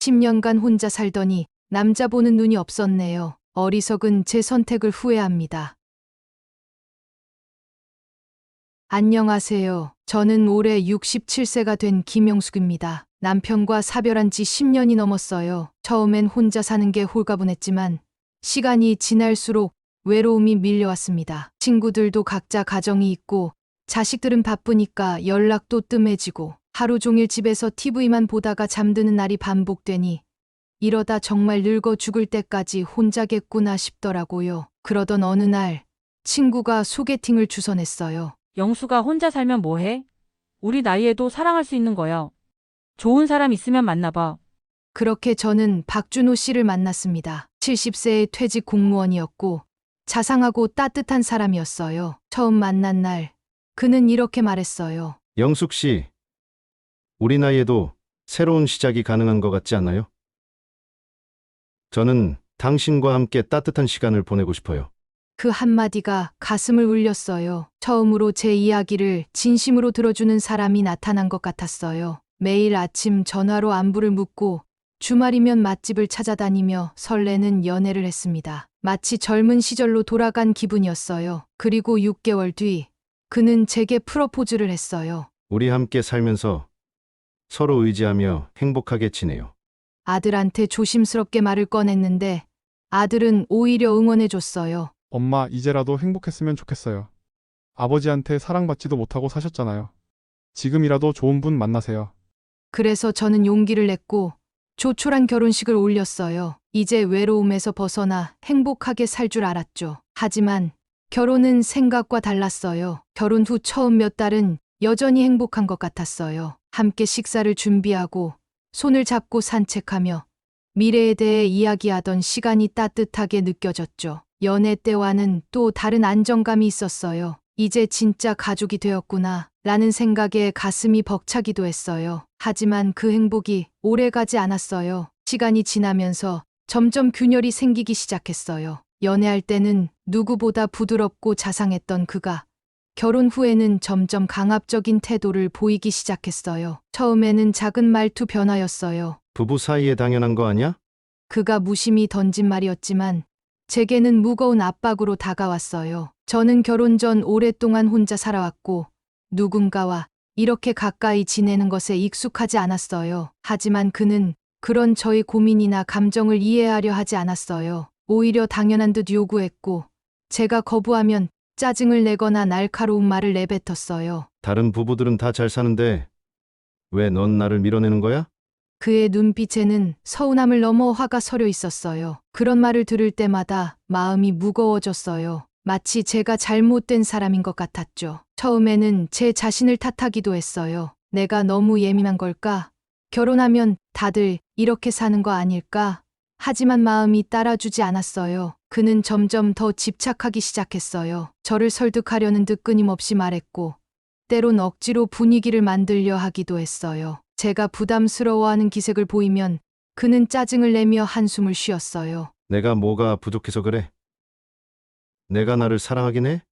10년간 혼자 살더니 남자 보는 눈이 없었네요. 어리석은 제 선택을 후회합니다. 안녕하세요. 저는 올해 67세가 된 김영숙입니다. 남편과 사별한 지 10년이 넘었어요. 처음엔 혼자 사는 게 홀가분했지만 시간이 지날수록 외로움이 밀려왔습니다. 친구들도 각자 가정이 있고 자식들은 바쁘니까 연락도 뜸해지고 하루 종일 집에서 TV만 보다가 잠드는 날이 반복되니 이러다 정말 늙어 죽을 때까지 혼자겠구나 싶더라고요. 그러던 어느 날 친구가 소개팅을 주선했어요. 영수가 혼자 살면 뭐해? 우리 나이에도 사랑할 수 있는 거야. 좋은 사람 있으면 만나봐. 그렇게 저는 박준호 씨를 만났습니다. 70세의 퇴직 공무원이었고 자상하고 따뜻한 사람이었어요. 처음 만난 날 그는 이렇게 말했어요. 영숙 씨, 우리 나이에도 새로운 시작이 가능한 것 같지 않나요? 저는 당신과 함께 따뜻한 시간을 보내고 싶어요. 그 한마디가 가슴을 울렸어요. 처음으로 제 이야기를 진심으로 들어주는 사람이 나타난 것 같았어요. 매일 아침 전화로 안부를 묻고 주말이면 맛집을 찾아다니며 설레는 연애를 했습니다. 마치 젊은 시절로 돌아간 기분이었어요. 그리고 6개월 뒤 그는 제게 프로포즈를 했어요. 우리 함께 살면서 서로 의지하며 행복하게 지내요. 아들한테 조심스럽게 말을 꺼냈는데 아들은 오히려 응원해줬어요. 엄마, 이제라도 행복했으면 좋겠어요. 아버지한테 사랑받지도 못하고 사셨잖아요. 지금이라도 좋은 분 만나세요. 그래서 저는 용기를 냈고 조촐한 결혼식을 올렸어요. 이제 외로움에서 벗어나 행복하게 살 줄 알았죠. 하지만 결혼은 생각과 달랐어요. 결혼 후 처음 몇 달은 여전히 행복한 것 같았어요. 함께 식사를 준비하고 손을 잡고 산책하며 미래에 대해 이야기하던 시간이 따뜻하게 느껴졌죠. 연애 때와는 또 다른 안정감이 있었어요. 이제 진짜 가족이 되었구나. 라는 생각에 가슴이 벅차기도 했어요. 하지만 그 행복이 오래 가지 않았어요. 시간이 지나면서 점점 균열이 생기기 시작했어요. 연애할 때는 누구보다 부드럽고 자상했던 그가 결혼 후에는 점점 강압적인 태도를 보이기 시작했어요. 처음에는 작은 말투 변화였어요. 부부 사이에 당연한 거 아니야? 그가 무심히 던진 말이었지만 제게는 무거운 압박으로 다가왔어요. 저는 결혼 전 오랫동안 혼자 살아왔고 누군가와 이렇게 가까이 지내는 것에 익숙하지 않았어요. 하지만 그는 그런 저의 고민이나 감정을 이해하려 하지 않았어요. 오히려 당연한 듯 요구했고 제가 거부하면 짜증을 내거나 날카로운 말을 내뱉었어요. 다른 부부들은 다 잘 사는데 왜 넌 나를 밀어내는 거야? 그의 눈빛에는 서운함을 넘어 화가 서려 있었어요. 그런 말을 들을 때마다 마음이 무거워졌어요. 마치 제가 잘못된 사람인 것 같았죠. 처음에는 제 자신을 탓하기도 했어요. 내가 너무 예민한 걸까? 결혼하면 다들 이렇게 사는 거 아닐까? 하지만 마음이 따라주지 않았어요. 그는 점점 더 집착하기 시작했어요. 저를 설득하려는 듯 끊임없이 말했고, 때론 억지로 분위기를 만들려 하기도 했어요. 제가 부담스러워하는 기색을 보이면 그는 짜증을 내며 한숨을 쉬었어요. 내가 뭐가 부족해서 그래? 내가 나를 사랑하긴 해?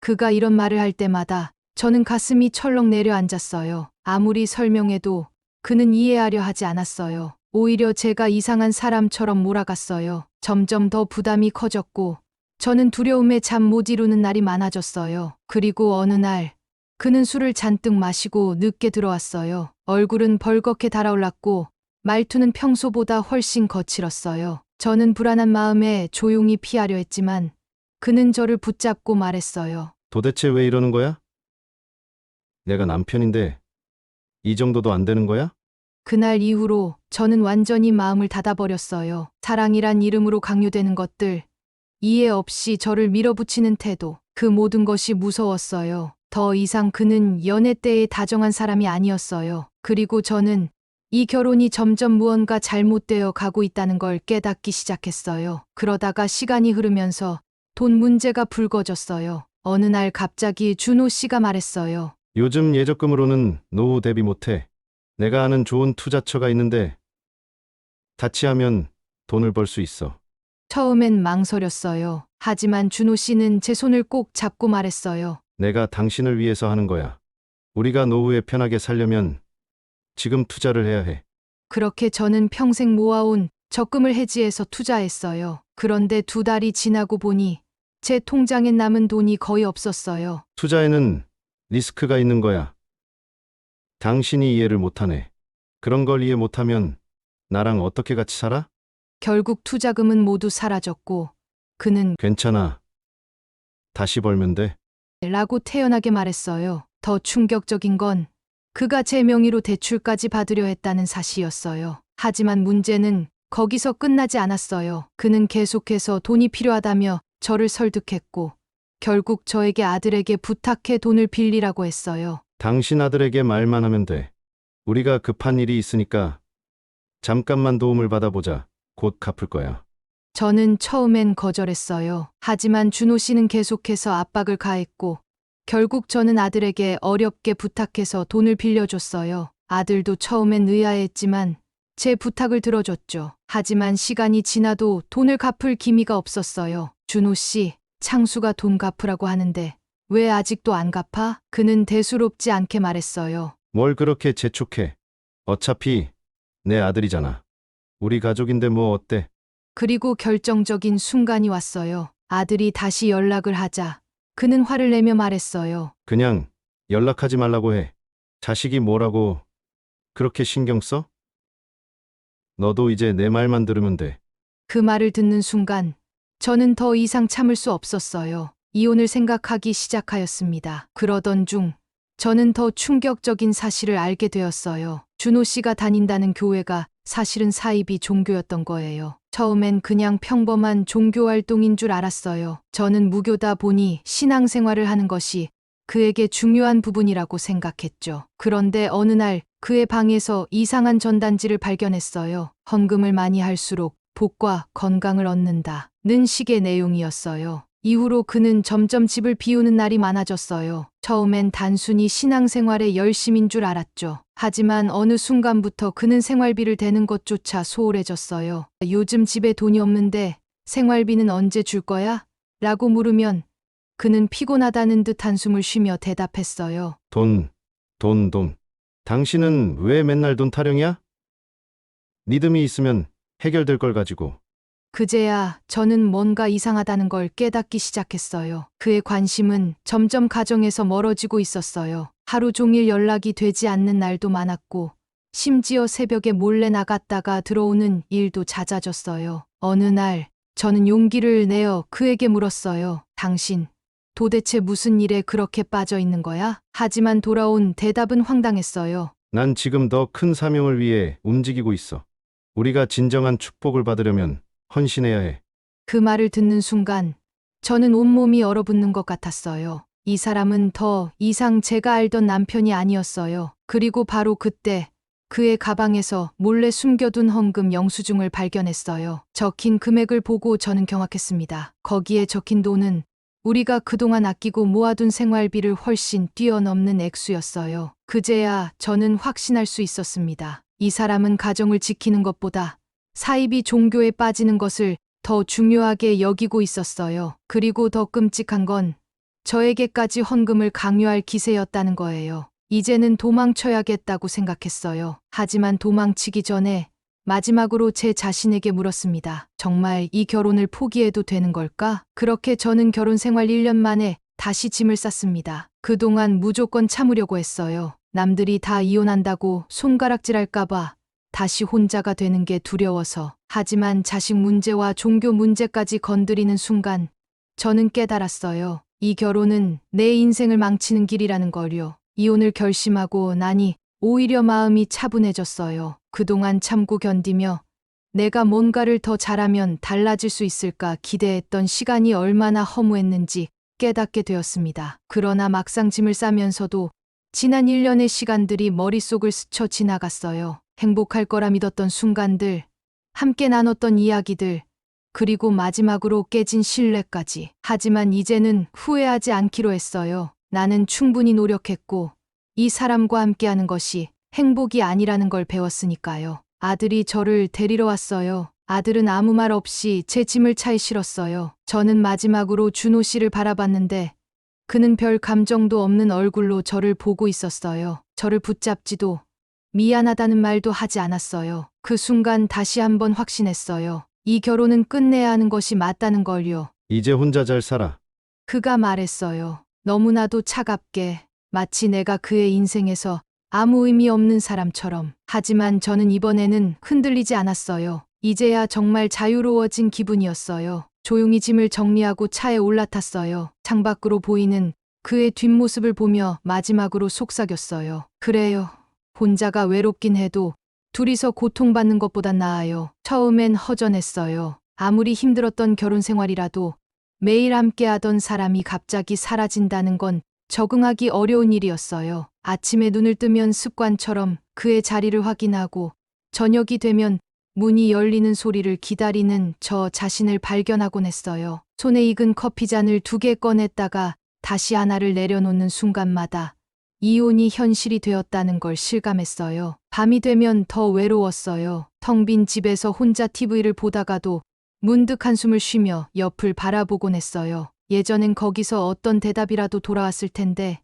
그가 이런 말을 할 때마다 저는 가슴이 철렁 내려앉았어요. 아무리 설명해도 그는 이해하려 하지 않았어요. 오히려 제가 이상한 사람처럼 몰아갔어요. 점점 더 부담이 커졌고 저는 두려움에 잠 못 이루는 날이 많아졌어요. 그리고 어느 날 그는 술을 잔뜩 마시고 늦게 들어왔어요. 얼굴은 벌겋게 달아올랐고 말투는 평소보다 훨씬 거칠었어요. 저는 불안한 마음에 조용히 피하려 했지만 그는 저를 붙잡고 말했어요. 도대체 왜 이러는 거야? 내가 남편인데 이 정도도 안 되는 거야? 그날 이후로 저는 완전히 마음을 닫아버렸어요. 사랑이란 이름으로 강요되는 것들, 이해 없이 저를 밀어붙이는 태도, 그 모든 것이 무서웠어요. 더 이상 그는 연애 때의 다정한 사람이 아니었어요. 그리고 저는 이 결혼이 점점 무언가 잘못되어 가고 있다는 걸 깨닫기 시작했어요. 그러다가 시간이 흐르면서 돈 문제가 불거졌어요. 어느 날 갑자기 준호 씨가 말했어요. 요즘 예적금으로는 노후 대비 못해. 내가 아는 좋은 투자처가 있는데 같이 하면 돈을 벌 수 있어. 처음엔 망설였어요. 하지만 준호 씨는 제 손을 꼭 잡고 말했어요. 내가 당신을 위해서 하는 거야. 우리가 노후에 편하게 살려면 지금 투자를 해야 해. 그렇게 저는 평생 모아온 적금을 해지해서 투자했어요. 그런데 두 달이 지나고 보니 제 통장에 남은 돈이 거의 없었어요. 투자에는 리스크가 있는 거야. 당신이 이해를 못하네. 그런 걸 이해 못하면 나랑 어떻게 같이 살아? 결국 투자금은 모두 사라졌고 그는 괜찮아. 다시 벌면 돼. 라고 태연하게 말했어요. 더 충격적인 건 그가 제 명의로 대출까지 받으려 했다는 사실이었어요. 하지만 문제는 거기서 끝나지 않았어요. 그는 계속해서 돈이 필요하다며 저를 설득했고 결국 저에게 아들에게 부탁해 돈을 빌리라고 했어요. 당신 아들에게 말만 하면 돼. 우리가 급한 일이 있으니까 잠깐만 도움을 받아보자. 곧 갚을 거야. 저는 처음엔 거절했어요. 하지만 준호 씨는 계속해서 압박을 가했고, 결국 저는 아들에게 어렵게 부탁해서 돈을 빌려줬어요. 아들도 처음엔 의아했지만 제 부탁을 들어줬죠. 하지만 시간이 지나도 돈을 갚을 기미가 없었어요. 준호 씨, 창수가 돈 갚으라고 하는데 왜 아직도 안 갚아? 그는 대수롭지 않게 말했어요. 뭘 그렇게 재촉해. 어차피 내 아들이잖아. 우리 가족인데 뭐 어때? 그리고 결정적인 순간이 왔어요. 아들이 다시 연락을 하자. 그는 화를 내며 말했어요. 그냥 연락하지 말라고 해. 자식이 뭐라고 그렇게 신경 써? 너도 이제 내 말만 들으면 돼. 그 말을 듣는 순간 저는 더 이상 참을 수 없었어요. 이혼을 생각하기 시작하였습니다. 그러던 중 저는 더 충격적인 사실을 알게 되었어요. 준호 씨가 다닌다는 교회가 사실은 사이비 종교였던 거예요. 처음엔 그냥 평범한 종교 활동인 줄 알았어요. 저는 무교다 보니 신앙생활을 하는 것이 그에게 중요한 부분이라고 생각했죠. 그런데 어느 날 그의 방에서 이상한 전단지를 발견했어요. 헌금을 많이 할수록 복과 건강을 얻는다. 는 식의 내용이었어요. 이후로 그는 점점 집을 비우는 날이 많아졌어요. 처음엔 단순히 신앙생활의 열심인 줄 알았죠. 하지만 어느 순간부터 그는 생활비를 대는 것조차 소홀해졌어요. 요즘 집에 돈이 없는데 생활비는 언제 줄 거야? 라고 물으면 그는 피곤하다는 듯 한숨을 쉬며 대답했어요. 돈, 돈, 돈. 당신은 왜 맨날 돈 타령이야? 믿음이 있으면 해결될 걸 가지고. 그제야 저는 뭔가 이상하다는 걸 깨닫기 시작했어요. 그의 관심은 점점 가정에서 멀어지고 있었어요. 하루 종일 연락이 되지 않는 날도 많았고, 심지어 새벽에 몰래 나갔다가 들어오는 일도 잦아졌어요. 어느 날, 저는 용기를 내어 그에게 물었어요. 당신, 도대체 무슨 일에 그렇게 빠져 있는 거야? 하지만 돌아온 대답은 황당했어요. 난 지금 더 큰 사명을 위해 움직이고 있어. 우리가 진정한 축복을 받으려면 헌신해야 해. 그 말을 듣는 순간 저는 온몸이 얼어붙는 것 같았어요. 이 사람은 더 이상 제가 알던 남편이 아니었어요. 그리고 바로 그때 그의 가방에서 몰래 숨겨둔 헌금 영수증을 발견했어요. 적힌 금액을 보고 저는 경악했습니다. 거기에 적힌 돈은 우리가 그동안 아끼고 모아둔 생활비를 훨씬 뛰어넘는 액수였어요. 그제야 저는 확신할 수 있었습니다. 이 사람은 가정을 지키는 것보다 사이비 종교에 빠지는 것을 더 중요하게 여기고 있었어요. 그리고 더 끔찍한 건 저에게까지 헌금을 강요할 기세였다는 거예요. 이제는 도망쳐야겠다고 생각했어요. 하지만 도망치기 전에 마지막으로 제 자신에게 물었습니다. 정말 이 결혼을 포기해도 되는 걸까? 그렇게 저는 결혼 생활 1년 만에 다시 짐을 쌌습니다. 그동안 무조건 참으려고 했어요. 남들이 다 이혼한다고 손가락질할까봐 다시 혼자가 되는 게 두려워서. 하지만 자식 문제와 종교 문제까지 건드리는 순간 저는 깨달았어요. 이 결혼은 내 인생을 망치는 길이라는 걸요. 이혼을 결심하고 나니 오히려 마음이 차분해졌어요. 그동안 참고 견디며 내가 뭔가를 더 잘하면 달라질 수 있을까 기대했던 시간이 얼마나 허무했는지 깨닫게 되었습니다. 그러나 막상 짐을 싸면서도 지난 1년의 시간들이 머릿속을 스쳐 지나갔어요. 행복할 거라 믿었던 순간들, 함께 나눴던 이야기들, 그리고 마지막으로 깨진 신뢰까지. 하지만 이제는 후회하지 않기로 했어요. 나는 충분히 노력했고, 이 사람과 함께하는 것이 행복이 아니라는 걸 배웠으니까요. 아들이 저를 데리러 왔어요. 아들은 아무 말 없이 제 짐을 차에 실었어요. 저는 마지막으로 준호 씨를 바라봤는데 그는 별 감정도 없는 얼굴로 저를 보고 있었어요. 저를 붙잡지도 미안하다는 말도 하지 않았어요. 그 순간 다시 한번 확신했어요. 이 결혼은 끝내야 하는 것이 맞다는 걸요. 이제 혼자 잘 살아. 그가 말했어요. 너무나도 차갑게, 마치 내가 그의 인생에서 아무 의미 없는 사람처럼. 하지만 저는 이번에는 흔들리지 않았어요. 이제야 정말 자유로워진 기분이었어요. 조용히 짐을 정리하고 차에 올라탔어요. 창밖으로 보이는 그의 뒷모습을 보며 마지막으로 속삭였어요. 그래요. 혼자가 외롭긴 해도 둘이서 고통받는 것보단 나아요. 처음엔 허전했어요. 아무리 힘들었던 결혼 생활이라도 매일 함께하던 사람이 갑자기 사라진다는 건 적응하기 어려운 일이었어요. 아침에 눈을 뜨면 습관처럼 그의 자리를 확인하고 저녁이 되면 문이 열리는 소리를 기다리는 저 자신을 발견하곤 했어요. 손에 익은 커피잔을 두 개 꺼냈다가 다시 하나를 내려놓는 순간마다 이혼이 현실이 되었다는 걸 실감했어요. 밤이 되면 더 외로웠어요. 텅 빈 집에서 혼자 TV를 보다가도 문득 한숨을 쉬며 옆을 바라보곤 했어요. 예전엔 거기서 어떤 대답이라도 돌아왔을 텐데,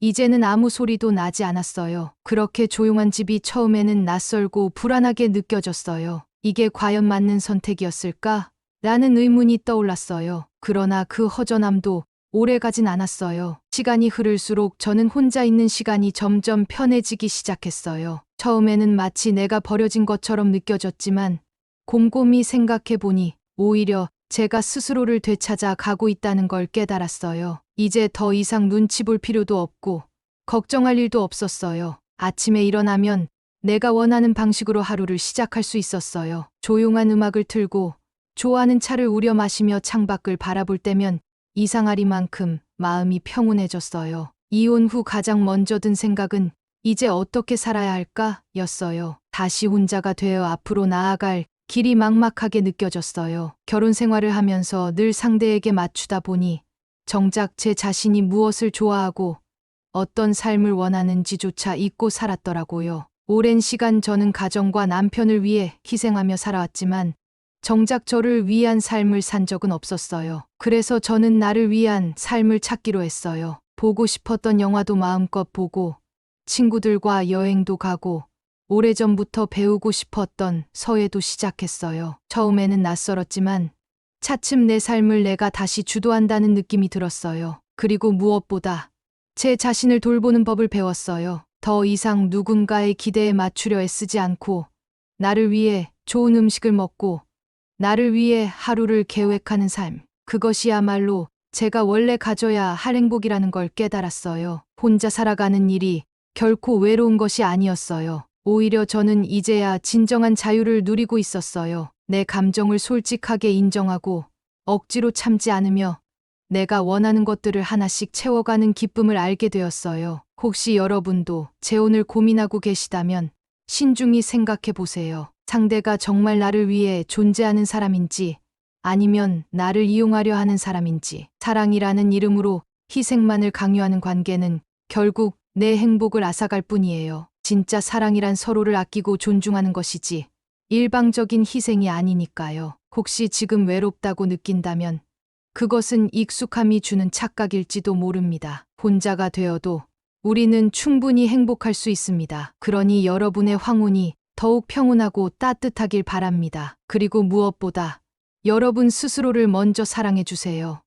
이제는 아무 소리도 나지 않았어요. 그렇게 조용한 집이 처음에는 낯설고 불안하게 느껴졌어요. 이게 과연 맞는 선택이었을까? 라는 의문이 떠올랐어요. 그러나 그 허전함도 오래 가진 않았어요. 시간이 흐를수록 저는 혼자 있는 시간이 점점 편해지기 시작했어요. 처음에는 마치 내가 버려진 것처럼 느껴졌지만, 곰곰이 생각해 보니 오히려 제가 스스로를 되찾아 가고 있다는 걸 깨달았어요. 이제 더 이상 눈치 볼 필요도 없고 걱정할 일도 없었어요. 아침에 일어나면 내가 원하는 방식으로 하루를 시작할 수 있었어요. 조용한 음악을 틀고 좋아하는 차를 우려 마시며 창밖을 바라볼 때면 이상하리만큼 마음이 평온해졌어요. 이혼 후 가장 먼저 든 생각은 이제 어떻게 살아야 할까? 였어요. 다시 혼자가 되어 앞으로 나아갈 길이 막막하게 느껴졌어요. 결혼 생활을 하면서 늘 상대에게 맞추다 보니 정작 제 자신이 무엇을 좋아하고 어떤 삶을 원하는지조차 잊고 살았더라고요. 오랜 시간 저는 가정과 남편을 위해 희생하며 살아왔지만 정작 저를 위한 삶을 산 적은 없었어요. 그래서 저는 나를 위한 삶을 찾기로 했어요. 보고 싶었던 영화도 마음껏 보고 친구들과 여행도 가고 오래전부터 배우고 싶었던 서예도 시작했어요. 처음에는 낯설었지만 차츰 내 삶을 내가 다시 주도한다는 느낌이 들었어요. 그리고 무엇보다 제 자신을 돌보는 법을 배웠어요. 더 이상 누군가의 기대에 맞추려 애쓰지 않고 나를 위해 좋은 음식을 먹고 나를 위해 하루를 계획하는 삶. 그것이야말로 제가 원래 가져야 할 행복이라는 걸 깨달았어요. 혼자 살아가는 일이 결코 외로운 것이 아니었어요. 오히려 저는 이제야 진정한 자유를 누리고 있었어요. 내 감정을 솔직하게 인정하고 억지로 참지 않으며 내가 원하는 것들을 하나씩 채워가는 기쁨을 알게 되었어요. 혹시 여러분도 재혼을 고민하고 계시다면 신중히 생각해 보세요. 상대가 정말 나를 위해 존재하는 사람인지 아니면 나를 이용하려 하는 사람인지 사랑이라는 이름으로 희생만을 강요하는 관계는 결국 내 행복을 앗아갈 뿐이에요. 진짜 사랑이란 서로를 아끼고 존중하는 것이지 일방적인 희생이 아니니까요. 혹시 지금 외롭다고 느낀다면 그것은 익숙함이 주는 착각일지도 모릅니다. 혼자가 되어도 우리는 충분히 행복할 수 있습니다. 그러니 여러분의 황혼이 더욱 평온하고 따뜻하길 바랍니다. 그리고 무엇보다 여러분 스스로를 먼저 사랑해 주세요.